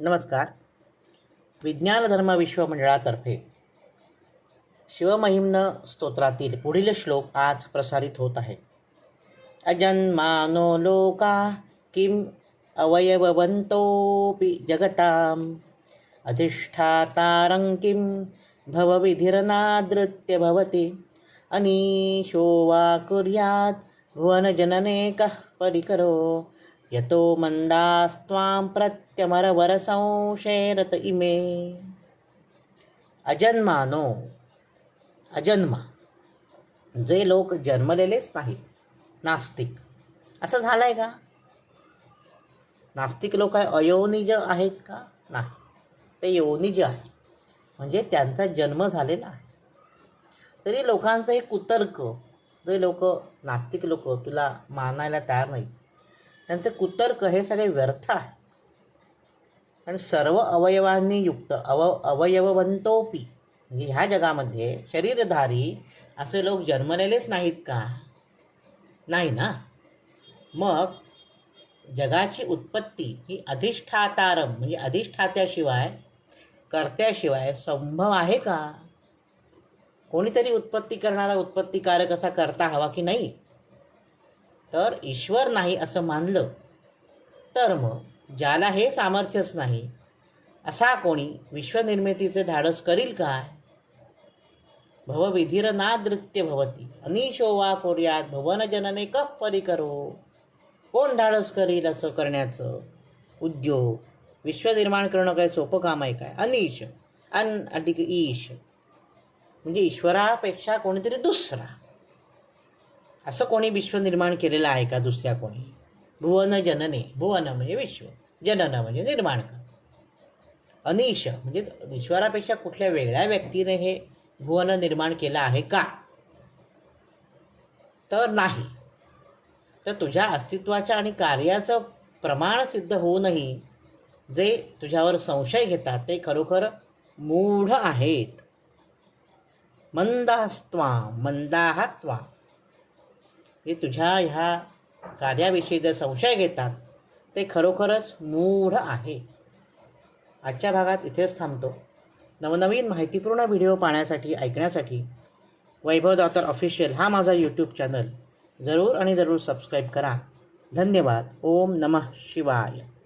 नमस्कार. विज्ञान धर्म विश्व मंडळातर्फे शिवमहिम्न स्तोत्रातील पुढील श्लोक आज प्रसारित होत आहे. अजन्मानो लोका किम अवयववन्तोऽपि जगताम् अधिष्ठातारं किं भवविधिरनादृत्य भवति अनीशो वा कुर्यात् भुवनजनने कः परिकरो यतो मंदास्त्वां प्रत्यमरवरसंशेरत इमे। अजन्मानो अजन्मा। जे लोक जन्मलेलेच नाही नास्तिक। असं झालं आहे का? नास्तिक लोक आहे अयोनिज आहेत का? नाही. ते योनिज आहे. म्हणजे त्यांचा जन्म झालेला आहे. तरी लोकांचं एक कुतर्क जे लोक नास्तिक लोक तुला मानायला तयार नाहीत. त्यांचं कुतर्क हे सगळे व्यर्थ आहे. आणि सर्व अवयवांनी युक्त अव अवयववंतोपी म्हणजे ह्या जगामध्ये शरीरधारी असे लोक जन्मलेलेच नाहीत का? नाही ना? मग जगाची उत्पत्ती ही अधिष्ठातारम म्हणजे अधिष्ठात्याशिवाय कर्त्याशिवाय संभव आहे का? कोणीतरी उत्पत्ती करणारा उत्पत्तीकारक असा करता हवा की नाही? तर ईश्वर नाही असं मानलं तर मग ज्याला हे सामर्थ्यच नाही असा कोणी विश्वनिर्मितीचे धाडस करील काय? भवविधीर नादृत्य भवती अनिशो वा कोर्यात भवनजनने कप परिकरो कोण धाडस करील असं करण्याचं? उद्योग विश्वनिर्माण करणं काय सोपं काम आहे काय? अनिश अन अधिक ईश. म्हणजे ईश्वरापेक्षा कोणीतरी दुसरा. असं कोणी विश्व निर्माण केलेलं आहे का? दुसऱ्या कोणी? भुवन जनने भुवन म्हणजे विश्व. जनन म्हणजे निर्माण कर अनिश म्हणजे ईश्वरापेक्षा कुठल्या वेगळ्या व्यक्तीने हे भुवन निर्माण केलं आहे का? तर नाही. तर तुझ्या अस्तित्वाच्या आणि कार्याचं प्रमाण सिद्ध होऊनही जे तुझ्यावर संशय घेतात ते खरोखर मूढ आहेत. मंदास्त्वा मंदाहात्वा. हे तुझ्या ह्या कार्याविषयी जे संशय घेतात ते खरोखरच मूढ आहे. आजच्या भागात इथेच थांबतो. नवनवीन माहितीपूर्ण व्हिडिओ पाहण्यासाठी ऐकण्यासाठी वैभव दातर ऑफिशियल हा माझा यूट्यूब चॅनल जरूर आणि जरूर सबस्क्राईब करा. धन्यवाद. ओम नमः शिवाय.